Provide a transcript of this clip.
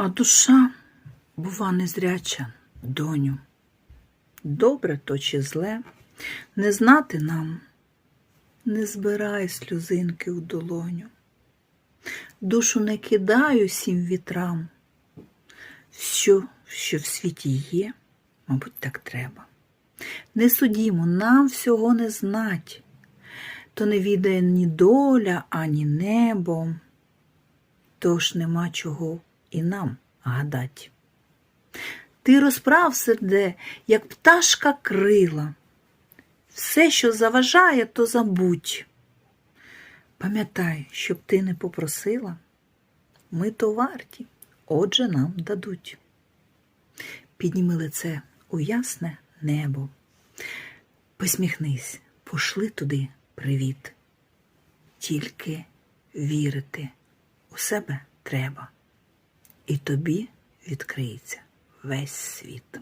А душа, бува, незряча, доню. Добре то чи зле, не знати нам, не збирай сльозинки у долоню. Душу не кидай усім вітрам. Що, що в світі є, мабуть, так треба. Не судімо, нам всього не знать, то не відає ні доля, ані небо, тож нема чого і нам гадать. Ти розправ серде, як пташка крила. Все, що заважає, то забудь. Пам'ятай, щоб ти не попросила, ми то варті, отже нам дадуть. Підніми лице у ясне небо. Посміхнись, пошли туди привіт. Тільки вірити у себе треба, і тобі відкриється весь світ.